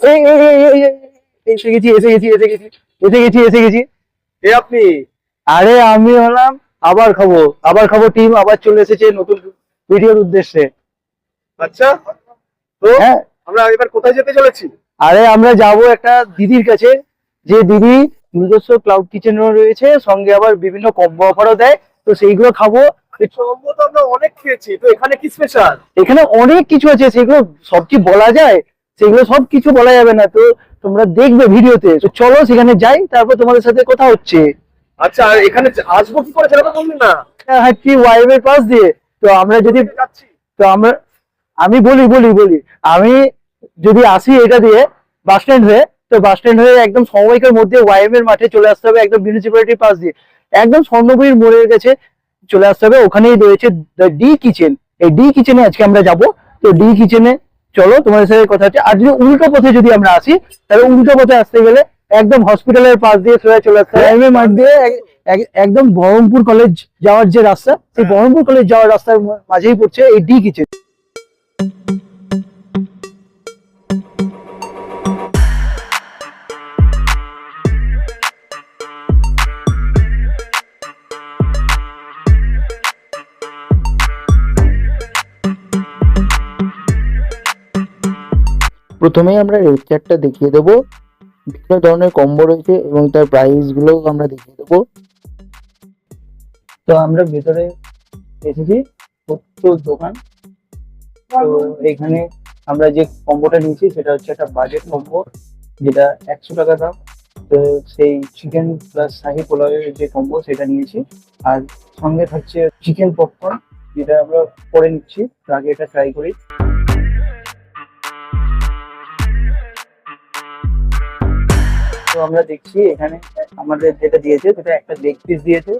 এসে গেছি এসে গেছি এসে গেছি এসে গেছি এসে গেছি। এ আপনি? আরে আমি হলাম আবার খাব আবার খাব টিম আবার চলে এসেছে নতুন ভিডিওর উদ্দেশ্যে। আচ্ছা তো হ্যাঁ। আমরা এবার কোথায় যেতে চলেছি? আরে আমরা যাব একটা দিদির কাছে। যে দিদি নিজস্ব ক্লাউড কিচেন রয়েছে সঙ্গে আবার বিভিন্ন কম্বো অফারও দেয়। তো সেইগুলো খাব। আমরা অনেক খেয়েছি তো এখানে কি স্পেশাল এখানে অনেক কিছু আছে সেগুলো সব কি বলা যায়? সেগুলো সব কিছু বলা যাবে না তো তোমরা দেখবে ভিডিওতে। তো চলো সেখানে যাই তারপর তোমাদের সাথে কথা হচ্ছে। আচ্ছা আর এখানে আসব কি করে সেটা তো বললেন না। হাঁটছি ওয়াইফের পাশ দিয়ে? তো আমরা যদি তো আমরা আমি বলি বলি বলি। আমি যদি আসি এটা দিয়ে বাস স্ট্যান্ড হয়ে তো বাস স্ট্যান্ড হয়ে একদম সমবায়িকার মধ্যে ওয়াইএম এর মাঠে চলে আসতে হবে একদম মিউনিসিপ্যালিটির পাশ দিয়ে। একদম স্বর্ণপুরীর মোড়ের কাছে চলে আসতে হবে। ওখানেই রয়েছে দ্য ডি কিচেন এই ডি কিচেনে আজকে আমরা যাব। তো ডি কিচেনে চলো তোমাদের সাথে কথা হচ্ছে। আর যদি উল্টো পথে যদি আমরা আসি তাহলে উল্টো পথে আসতে গেলে একদম হসপিটালের পাশ দিয়ে সোজা চলে আসতে এর মাঠ দিয়ে এক- এক- একদম বহরমপুর কলেজ যাওয়ার যে রাস্তা সেই বহরমপুর কলেজ যাওয়ার রাস্তার মাঝেই পড়ছে এই ডি কিচেন প্রথমেই আমরা রেট চার্টটা দেখিয়ে দেবো। বিভিন্ন ধরনের কম্বো রয়েছে এবং তার প্রাইসগুলো আমরা দেখিয়ে দেবো। তো আমরা ভেতরে এসেছি, প্রচুর দোকান। তো এখানে আমরা যে কম্বোটা নিয়েছি, সেটা হচ্ছে একটা বাজেট কম্বো যেটা একশো টাকা দাম। তো সেই চিকেন প্লাস শাহি পোলাওয়ের যে কম্বো সেটা নিয়েছি। আর সঙ্গে থাকছে চিকেন পপকর্ন যেটা আমরা করে নিচ্ছি। আগে এটা ট্রাই করি। আমরা দেখছি, এখানে আমাদের যেটা দিয়েছে সেটা একটা লেগ পিস দিয়েছে,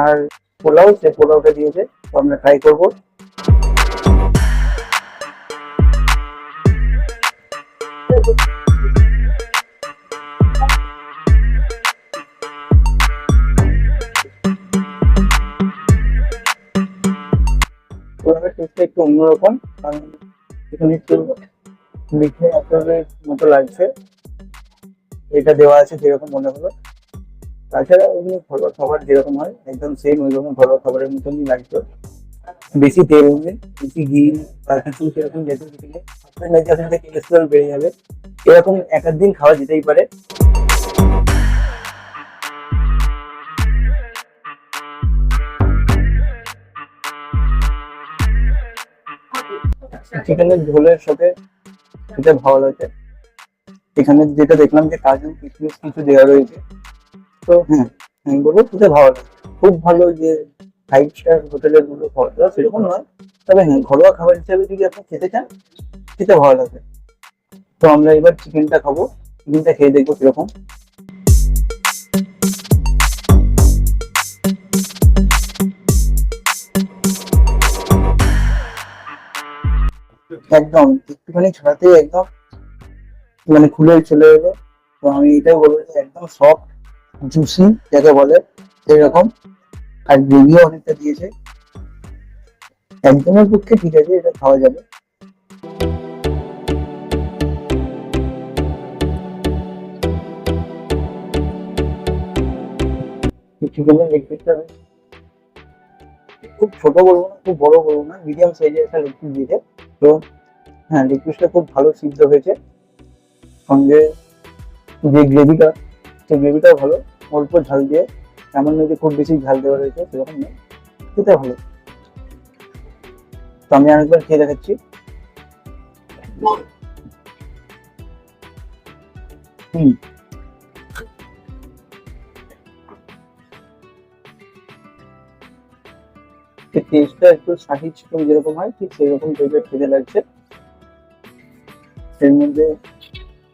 আর পোলাও, সে পোলাওটা দিয়েছে, তো আমরা ট্রাই করব। একটু অন্যরকম, কারণ এখানে একটু মিঠে আতরের মতো লাগছে। এটা দেওয়া আছে যেরকম মনে হলো। তাছাড়া এমনি ঘরোয়া খাবার যেরকম হয় একদম সেম ওই রকম ঘরোয়া খাবারের মতনই লাগতো। বেশি তেল নেই বেশি ঘি বা কিছু সেরকম যেতে গেলে আপনার কোলেস্ট্রল বেড়ে যাবে। এরকম এক দিন খাওয়া যেতেই পারে। চিকেনের ঝোলের সাথে খেতে ভালো লাগে। এখানে যেটা দেখলাম যে কাজু কিশমিশ কিছু দেওয়া রয়েছে। তো হ্যাঁ আমি বলব খেতে ভালো খুব ভালো যে ফাইভ স্টার হোটেলেরগুলো খাওয়া দাওয়া সেরকম নয়, তবে হ্যাঁ ঘরোয়া খাবার হিসাবে যদি আপনি খেতে চান, খেতে ভালো লাগে। তো আমরা এবার চিকেনটা খাব চিকেনটা খেয়ে দেখব কীরকম। একদম, একটুখানি ছড়াতে একদম। মানে খুলে চলে এলো। তো আমি এটাই বলব যে একদম সফট জুসি যাকে বলে, এরকম। আর গ্রেভিও অনেকটা দিয়েছে। একজনের পক্ষে ঠিক আছে, এটা খাওয়া যাবে। চিকেনের লেগ পিসটা খুব ছোট বলব না, খুব বড় বলব না মিডিয়াম সাইজের একটা লেগ পিস দিয়েছে। তো হ্যাঁ লেগ পিসটা খুব ভালো সিদ্ধ হয়েছে। সঙ্গে যে গ্রেভিটা, সেই গ্রেভিটাও ভালো। অল্প ঝাল দিয়ে এমন নয় যে খুব বেশি ঝাল দেওয়া রয়েছে, সেরকম নেই খেতে ভালো। তো আমি আরেকবার খেয়ে দেখাচ্ছি। হুম। টেস্টটা একটু শাহি চিকেন যেরকম হয়, ঠিক সেই রকম টাইপের খেতে লাগছে। এর মধ্যে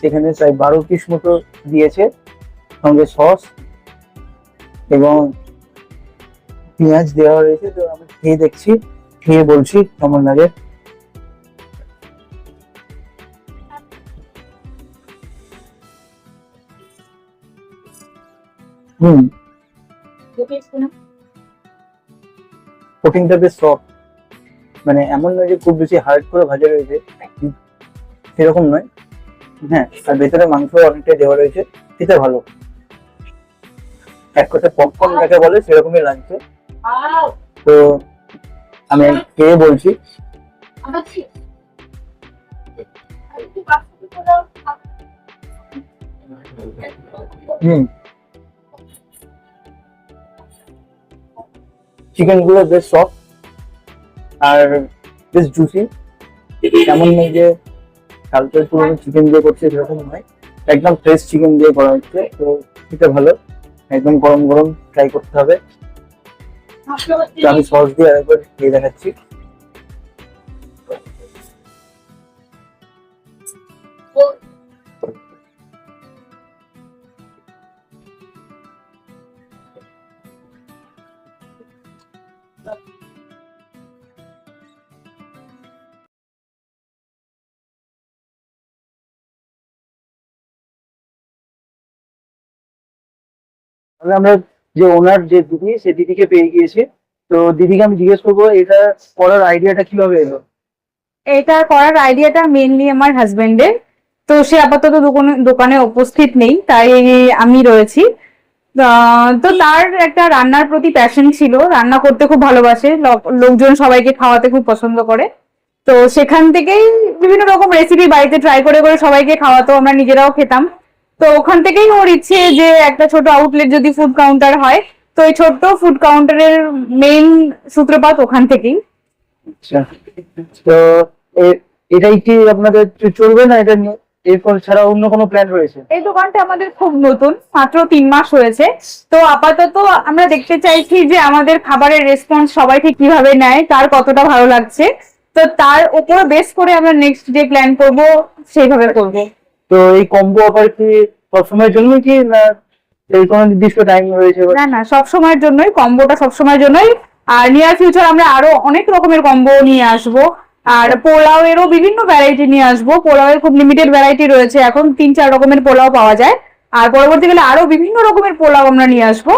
সেখানে প্রায় বারো পিস মতো দিয়েছে, সঙ্গে সস এবং পেঁয়াজ দেওয়া রয়েছে। তো আমি খেয়ে দেখছি, খেয়ে বলছি কেমন লাগে। মানে এমন নয় যে খুব বেশি হার্ড করে ভাজা রয়েছে। সেরকম নয়। হ্যাঁ আর ভেতরে মাংস অনেকটাই দেওয়া রয়েছে সেটা ভালো। এক কথা পপকর্ন যাকে বলে সেরকমই লাগছে। তো আমি খেয়ে বলছি। হুম। চিকেনগুলো বেশ সফট আর বেশ জুসি এমন নেই যে কালকে পুরোনো চিকেন দিয়ে করছে সেরকম নয়। একদম ফ্রেশ চিকেন দিয়ে করা হচ্ছে, তো এটা ভালো। একদম গরম গরম ট্রাই করতে হবে। আমি সস দিয়ে আরেকবার খেয়ে দেখাচ্ছি। আমরা যে ওনার যে দিদি, সে দিদিকে পেয়ে গিয়েছি। তো দিদিকে আমি জিজ্ঞেস করব, এটা করার আইডিয়াটা কীভাবে এলো? এটা করার আইডিয়াটা মেনলি আমার হাজবেন্ডের তো সে আপাতত দোকানে উপস্থিত নেই, তাই আমি রয়েছি। তো তার একটা রান্নার প্রতি প্যাশন ছিল। রান্না করতে খুব ভালোবাসে। লোকজন সবাইকে খাওয়াতে খুব পছন্দ করে। তো সেখান থেকেই বিভিন্ন রকম রেসিপি বাড়িতে ট্রাই করে করে সবাইকে খাওয়াতো, আমরা নিজেরাও খেতাম। তো ওখান থেকেই ওর ইচ্ছে যে একটা ছোট আউটলেট যদি ফুড কাউন্টার হয় তো এই ছোট্ট ফুড কাউন্টারের মেইন সূত্রপাত ওখান থেকেই। আচ্ছা। তো এ- এটাই কি আপনাদের চলবে না এটা নিয়ে? এরপর ছাড়া অন্য কোনো প্ল্যান রয়েছে? এই দোকানটা আমাদের খুব নতুন মাত্র তিন মাস হয়েছে। তো আপাতত আমরা দেখতে চাইছি যে আমাদের খাবারের রেসপন্স সবাই ঠিক কীভাবে নেয় তার কতটা ভালো লাগছে। তো তার উপর বেস করে আমরা নেক্সট যে প্ল্যান করব সেইভাবে করব। তো এই কম্বো অফার কি সবসময়ের জন্য কি না এর কোনো নির্দিষ্ট টাইম রয়েছে? না না সব সময়ের জন্যই কম্বোটা সব সময়ের জন্যই। আর নিয়ার ফিউচার আমরা আরও অনেক রকমের কম্বো নিয়ে আসব। আর পোলাও এরও বিভিন্ন ভ্যারাইটি নিয়ে আসব। পোলাও এর খুব লিমিটেড ভ্যারাইটি রয়েছে। এখন তিন, চার রকমের পোলাও পাওয়া যায়। আর পরবর্তীকালে আরও বিভিন্ন রকমের পোলাও আমরা নিয়ে আসব।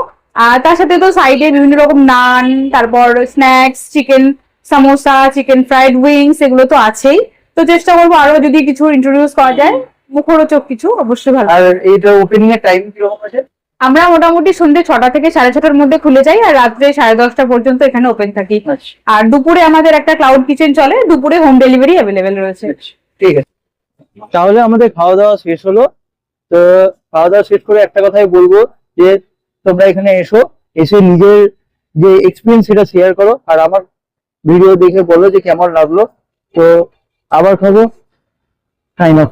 আর তার সাথে তো সাইডে বিভিন্ন রকম নান, তারপর snacks chicken samosa chicken fried wings এগুলো তো আছেই। তো চেষ্টা করব আরও যদি কিছু ইন্ট্রোডিউস করা যায়। মুখরোচক কিছু অবশ্যই ভালো। আর এটা ওপেনিং এর টাইম কীরকম আছে? আমরা মোটামুটি সন্ধ্যে ছটা থেকে সাড়ে ছটার মধ্যে খুলে যাই আর রাত্রে সাড়ে দশটা পর্যন্ত এখানে ওপেন থাকি। আচ্ছা। আর দুপুরে আমাদের একটা ক্লাউড কিচেন চলে দুপুরে হোম ডেলিভারি অ্যাভেলেবেল রয়েছে। ঠিক আছে। তাহলে আমাদের খাওয়া দাওয়া শেষ হলো। তো খাওয়া দাওয়া শেষ করে একটা কথাই বলব যে তোমরা এখানে এসো এসে নিজের যে এক্সপিরিয়েন্স সেটা শেয়ার করো। আর আমার ভিডিও দেখে বলো যে কেমন লাগল। তো আবার খাব। Sign of